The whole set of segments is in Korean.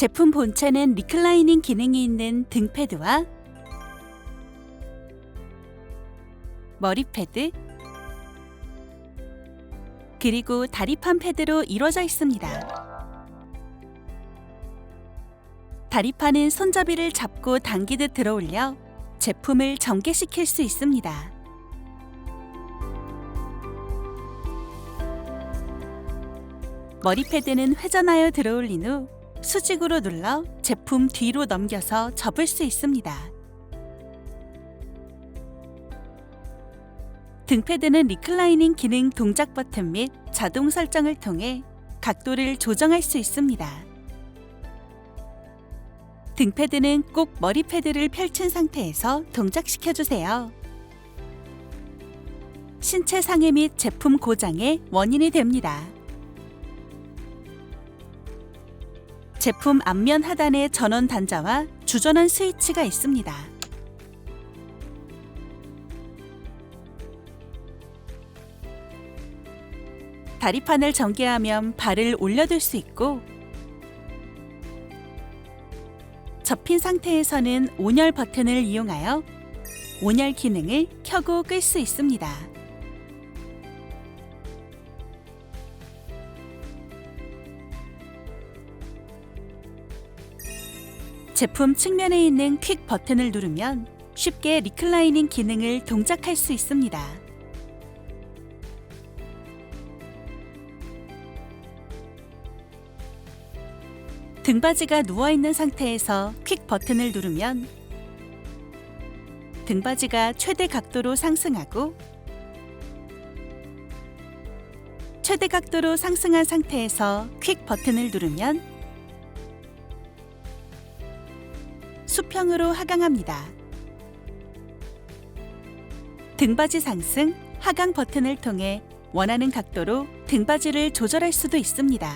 제품 본체는 리클라이닝 기능이 있는 등 패드와 머리 패드 그리고 다리판 패드로 이루어져 있습니다. 다리판은 손잡이를 잡고 당기듯 들어올려 제품을 전개시킬 수 있습니다. 머리 패드는 회전하여 들어올린 후 수직으로 눌러 제품 뒤로 넘겨서 접을 수 있습니다. 등 패드는 리클라이닝 기능 동작 버튼 및 자동 설정을 통해 각도를 조정할 수 있습니다. 등 패드는 꼭 머리 패드를 펼친 상태에서 동작시켜 주세요. 신체 상해 및 제품 고장의 원인이 됩니다. 제품 앞면 하단에 전원 단자와 주전원 스위치가 있습니다. 다리판을 전개하면 발을 올려둘 수 있고 접힌 상태에서는 온열 버튼을 이용하여 온열 기능을 켜고 끌 수 있습니다. 제품 측면에 있는 퀵 버튼을 누르면 쉽게 리클라이닝 기능을 동작할 수 있습니다. 등받이가 누워 있는 상태에서 퀵 버튼을 누르면 등받이가 최대 각도로 상승하고 최대 각도로 상승한 상태에서 퀵 버튼을 누르면 수평으로 하강합니다. 등받이 상승, 하강 버튼을 통해 원하는 각도로 등받이를 조절할 수도 있습니다.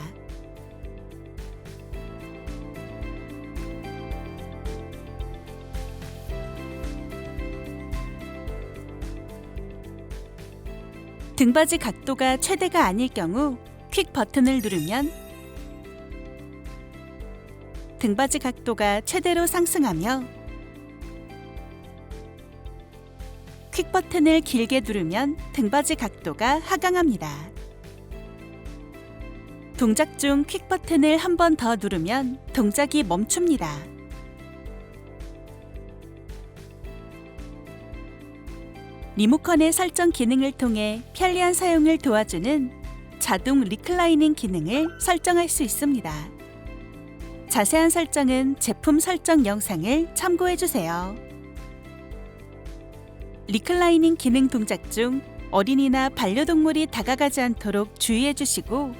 등받이 각도가 최대가 아닐 경우 퀵 버튼을 누르면 등받이 각도가 최대로 상승하며 퀵 버튼을 길게 누르면 등받이 각도가 하강합니다. 동작 중 퀵 버튼을 한 번 더 누르면 동작이 멈춥니다. 리모컨의 설정 기능을 통해 편리한 사용을 도와주는 자동 리클라이닝 기능을 설정할 수 있습니다. 자세한 설정은 제품 설정 영상을 참고해 주세요. 리클라이닝 기능 동작 중 어린이나 반려동물이 다가가지 않도록 주의해 주시고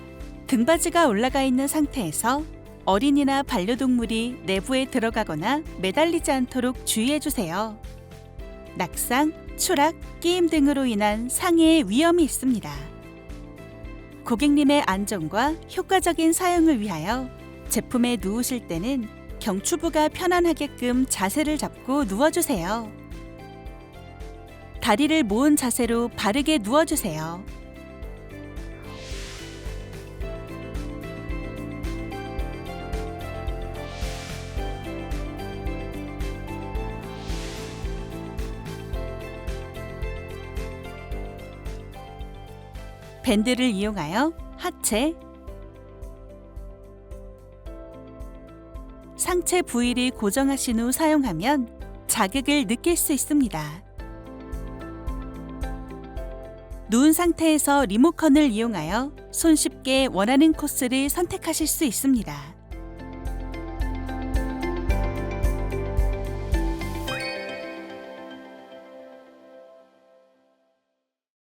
등받이가 올라가 있는 상태에서 어린이나 반려동물이 내부에 들어가거나 매달리지 않도록 주의해 주세요. 낙상, 추락, 끼임 등으로 인한 상해의 위험이 있습니다. 고객님의 안전과 효과적인 사용을 위하여 제품에 누우실 때는 경추부가 편안하게끔 자세를 잡고 누워주세요. 다리를 모은 자세로 바르게 누워주세요. 밴드를 이용하여 하체, 상체 부위를 고정하신 후 사용하면 자극을 느낄 수 있습니다. 누운 상태에서 리모컨을 이용하여 손쉽게 원하는 코스를 선택하실 수 있습니다.